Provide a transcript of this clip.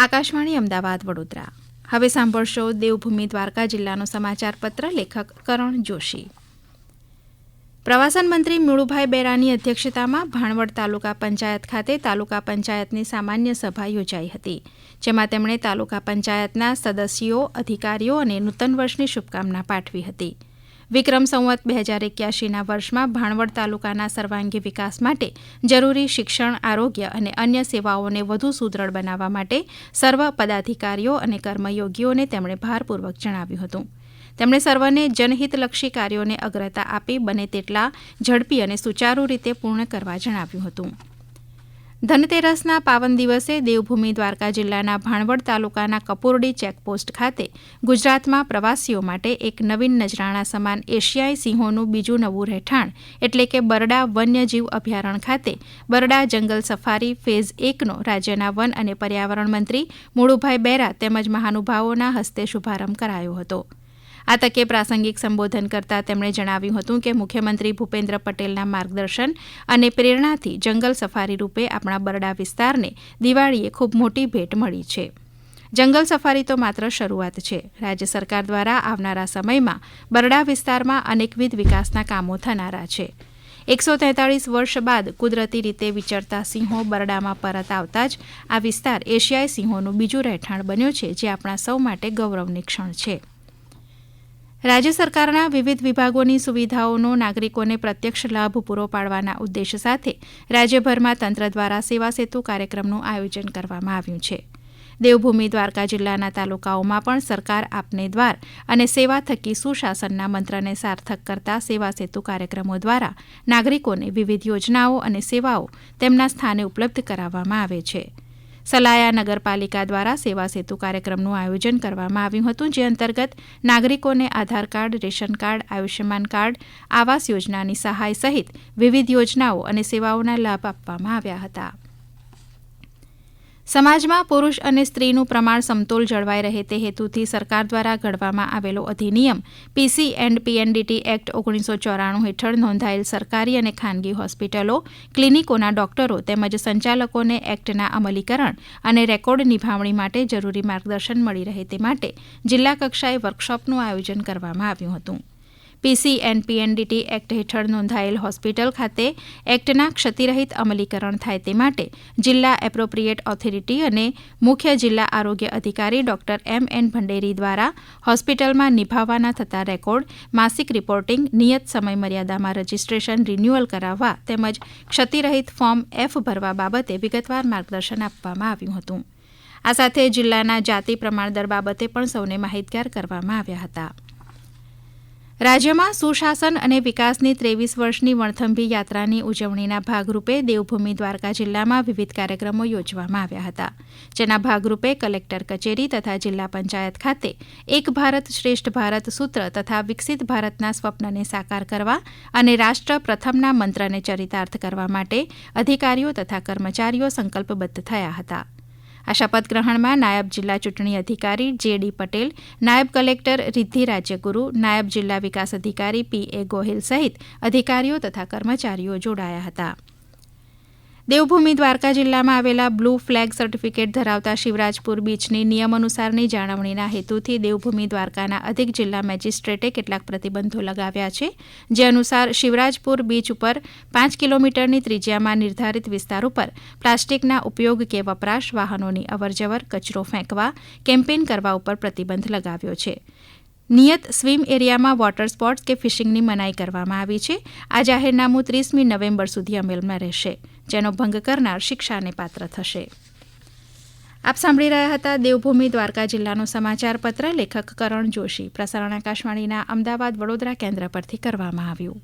આકાશવાણી અમદાવાદ, વડોદરા. હવે સાંભળશો દેવભૂમિ દ્વારકા જિલ્લાનો સમાચાર પત્ર લેખક કરણ જોશી. પ્રવાસન મંત્રી મુળુભાઈ બેરાની અધ્યક્ષતામાં ભાણવડ તાલુકા પંચાયત ખાતે તાલુકા પંચાયતની સામાન્ય સભા યોજાઈ હતી, જેમાં તેમણે તાલુકા પંચાયતના સદસ્યો, અધિકારીઓ અને નૂતન વર્ષની શુભકામના પાઠવી હતી. વિક્રમ સંવત બે હજાર એક્યાસીના વર્ષમાં ભાણવડ તાલુકાના સર્વાંગી વિકાસ માટે જરૂરી શિક્ષણ, આરોગ્ય અને અન્ય સેવાઓને વધુ સુદૃઢ બનાવવા માટે સર્વ પદાધિકારીઓ અને કર્મયોગીઓને તેમણે ભારપૂર્વક જણાવ્યું હતું. તેમણે સર્વને જનહિતલક્ષી કાર્યોને અગ્રતા આપી બને તેટલા ઝડપી અને સુચારુ રીતે પૂર્ણ કરવા જણાવ્યું હતું. ધનતેરસના પાવન દિવસે દેવભૂમિ દ્વારકા જિલ્લાના ભાણવડ તાલુકાના કપોરડી ચેકપોસ્ટ ખાતે ગુજરાતમાં પ્રવાસીઓ માટે એક નવીન નજરાણા સમાન એશિયાઈ સિંહોનું બીજું નવું રહેઠાણ, એટલે કે બરડા વન્યજીવ અભયારણ્ય ખાતે બરડા જંગલ સફારી ફેઝ એકનો રાજ્યના વન અને પર્યાવરણ મંત્રી મુળુભાઈ બેરા તેમજ મહાનુભાવોના હસ્તે શુભારંભ કરાયો હતો. આ તકે પ્રાસંગિક સંબોધન કરતા તેમણે જણાવ્યું હતું કે મુખ્યમંત્રી ભૂપેન્દ્ર પટેલના માર્ગદર્શન અને પ્રેરણાથી જંગલ સફારી રૂપે આપણા બરડા વિસ્તારને દિવાળીએ ખૂબ મોટી ભેટ મળી છે. જંગલ સફારી તો માત્ર શરૂઆત છે. રાજ્ય સરકાર દ્વારા આવનારા સમયમાં બરડા વિસ્તારમાં અનેકવિધ વિકાસના કામો થનારા છે. એકસો તેતાળીસ વર્ષ બાદ કુદરતી રીતે વિચરતા સિંહો બરડામાં પરત આવતા જ આ વિસ્તાર એશિયાઈ સિંહોનું બીજું રહેઠાણ બન્યો છે, જે આપણા સૌ માટે ગૌરવની ક્ષણ છે. રાજ્ય સરકારના વિવિધ વિભાગોની સુવિધાઓનો નાગરિકોને પ્રત્યક્ષ લાભ પૂરો પાડવાના ઉદ્દેશ સાથે રાજ્યભરમાં તંત્ર દ્વારા સેવા સેતુ કાર્યક્રમનું આયોજન કરવામાં આવ્યું છે. દેવભૂમિ દ્વારકા જિલ્લાના તાલુકાઓમાં પણ સરકાર આપને દ્વાર અને સેવા થકી સુશાસનના મંત્રને સાર્થક કરતા સેવા સેતુ કાર્યક્રમો દ્વારા નાગરિકોને વિવિધ યોજનાઓ અને સેવાઓ તેમના સ્થાને ઉપલબ્ધ કરાવવામાં આવે છે. સલાયા નગરપાલિકા દ્વારા સેવા સેતુ કાર્યક્રમનું આયોજન કરવામાં આવ્યું હતું, જે અંતર્ગત નાગરિકોને Aadhaar card, ration card, Ayushman card, આવાસ યોજનાની સહાય સહિત વિવિધ યોજનાઓ અને સેવાઓના લાભ આપવામાં આવ્યા હતા. સમાજમાં પુરુષ અને સ્ત્રીનું પ્રમાણ સમતોલ જળવાઈ રહે તે હેતુથી સરકાર દ્વારા ઘડવામાં આવેલો અધિનિયમ પીસી એન્ડ પીએનડીટી એક્ટ ઓગણીસો ચોરાણું હેઠળ નોંધાયેલ સરકારી અને ખાનગી હોસ્પિટલો, ક્લિનિકોના ડોક્ટરો તેમજ સંચાલકોને એક્ટના અમલીકરણ અને રેકોર્ડ નિભાવણી માટે જરૂરી માર્ગદર્શન મળી રહે તે માટે જિલ્લા કક્ષાએ વર્કશોપનું આયોજન કરવામાં આવ્યું હતું. પીસી એન્ડ પીએનડીટી એક્ટ હેઠળ નોંધાયેલ હોસ્પિટલ ખાતે એક્ટના ક્ષતિરહિત અમલીકરણ થાય તે માટે જિલ્લા એપ્રોપ્રિએટ ઓથોરિટી અને મુખ્ય જિલ્લા આરોગ્ય અધિકારી ડોક્ટર એમ એન ભંડેરી દ્વારા હોસ્પિટલમાં નિભાવવાના થતા રેકોર્ડ, માસિક રિપોર્ટિંગ, નિયત સમયમર્યાદામાં રજીસ્ટ્રેશન, રિન્યુઅલ કરાવવા તેમજ ક્ષતિરહિત ફોર્મ એફ ભરવા બાબતે વિગતવાર માર્ગદર્શન આપવામાં આવ્યું હતું. આ સાથે જિલ્લાના જાતિ પ્રમાણદર બાબતે પણ સૌને માહિતગાર કરવામાં આવ્યા હતા. રાજ્યમાં સુશાસન અને વિકાસની ત્રેવીસ વર્ષની વણથંભી યાત્રાની ઉજવણીના ભાગરૂપે દેવભૂમિ દ્વારકા જિલ્લામાં વિવિધ કાર્યક્રમો યોજવામાં આવ્યા હતા. જેના ભાગરૂપે કલેક્ટર કચેરી તથા જિલ્લા પંચાયત ખાતે એક ભારત શ્રેષ્ઠ ભારત સૂત્ર તથા વિકસિત ભારતના સ્વપ્નને સાકાર કરવા અને રાષ્ટ્ર પ્રથમના મંત્રને ચરિતાર્થ કરવા માટે અધિકારીઓ તથા કર્મચારીઓ સંકલ્પબદ્ધ થયા હતા. આ શપથ ગ્રહણમાં નાયબ જિલ્લા ચૂંટણી અધિકારી જે ડી પટેલ, નાયબ કલેક્ટર રિદ્ધિ રાજ્યગુરુ, નાયબ જિલ્લા વિકાસ અધિકારી પી એ ગોહિલ સહિત અધિકારીઓ તથા કર્મચારીઓ જોડાયા હતા. દેવભૂમિ દ્વારકા જિલ્લામાં આવેલા બ્લુ ફ્લેગ સર્ટિફિકેટ ધરાવતા શિવરાજપુર બીચની નિયમ અનુસારની જાળવણીના હેતુથી દેવભૂમિ દ્વારકાના અધિક જિલ્લા મેજિસ્ટ્રેટે કેટલાક પ્રતિબંધો લગાવ્યા છે, જે અનુસાર શિવરાજપુર બીચ ઉપર પાંચ કિલોમીટરની ત્રિજ્યામાં નિર્ધારિત વિસ્તાર ઉપર પ્લાસ્ટિકના ઉપયોગ કે વપરાશ વાહનોની અવરજવર, કચરો ફેંકવા, કેમ્પેઇન કરવા ઉપર પ્રતિબંધ લગાવ્યો છે. નિયત સ્વિમ એરિયામાં વોટર સ્પોર્ટ્સ કે ફિશિંગની મનાઈ કરવામાં આવી છે. આ જાહેરનામું ત્રીસમી નવેમ્બર સુધી અમલમાં રહેશે. જેનો ભંગ કરનાર શિક્ષાને પાત્ર થશે. આપ સાંભળી રહ્યા હતા દેવભૂમિ દ્વારકા જિલ્લાનો સમાચાર પત્ર લેખક કરણ જોશી. પ્રસારણ આકાશવાણીના અમદાવાદ વડોદરા કેન્દ્ર પરથી કરવામાં આવ્યું.